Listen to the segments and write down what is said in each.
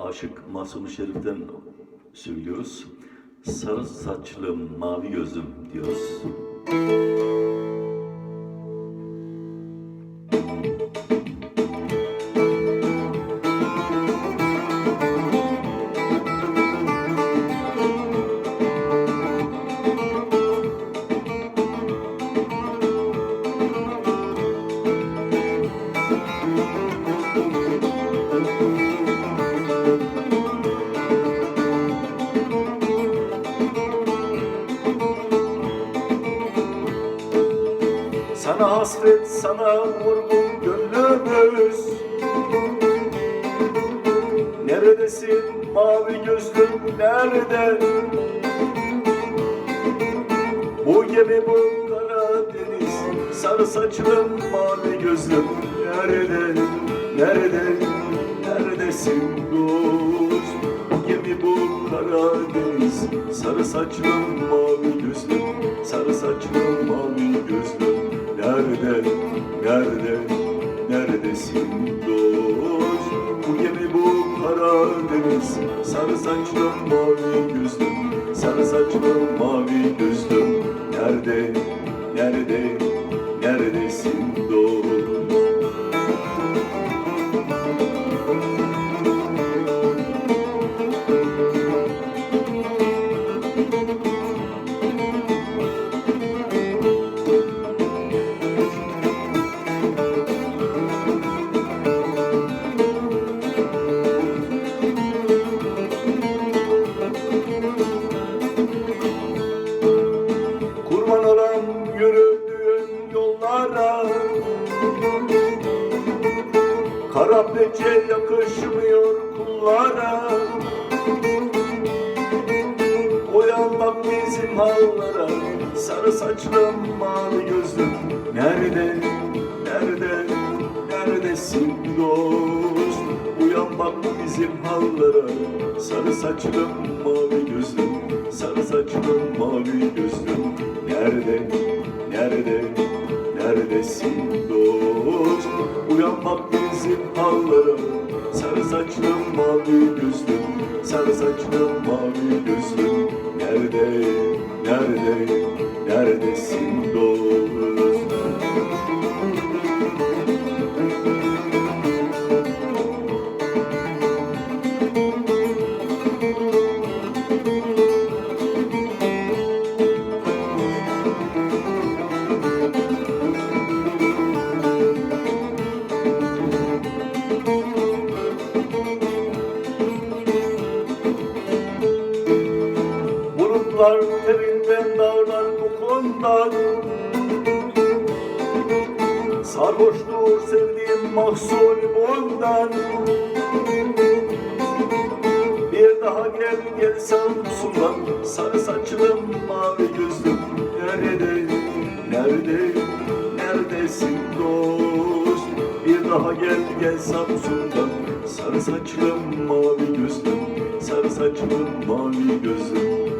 Aşık Masum Şerif'ten söylüyoruz. Sarı saçlım, mavi gözlüm diyoruz. Hasret, sana vurgun gönlümüz Neredesin mavi gözlüm, nerede? Bu gemi bu Karadeniz Sarı saçlım, mavi gözlüm Nerede, nerede, neredesin dost? Bu gemi bu Karadeniz Sarı saçlım, mavi gözlüm Sarı saçlım, mavi gözlüm Nerede, nerede, neredesin dost? Bu gemi bu Karadeniz Sarı saçlım, mavi gözlüm Sarı saçlım, mavi gözlüm Nerede, nerede, neredesin Kara pece yakışmıyor kullara. Uyanmak bizim hallara. Sarı saçlım mavi gözlüm Nerede, nerede, neredesin dost? Uyanmak bizim hallara. Sarı saçlım mavi gözlüm Sarı saçlım mavi gözlüm Nerede, nerede, neredesin dost Uyanmak bizim hallara Sarı saçlım mavi gözlüm Sarı saçlım mavi gözlüm. Nerede, nerede, neredesin dost Bulutlar terinden dağlar kokundan Sarhoşluğu sevdiğim mahsulü bundan Bir daha gel gel Samsun'dan Sarı saçlım mavi gözlüm. Nerede, nerede, neredesin dost? Bir daha gel gel Samsun'dan Sarı saçlım mavi gözlüm. Sarı saçlım mavi gözlüm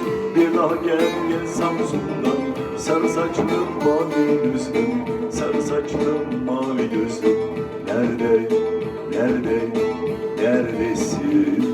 da gel gel Samsun'dan Sarı saçlım mavi gözlüm Sarı saçlım mavi gözlüm Nerede, nerede, neredesin?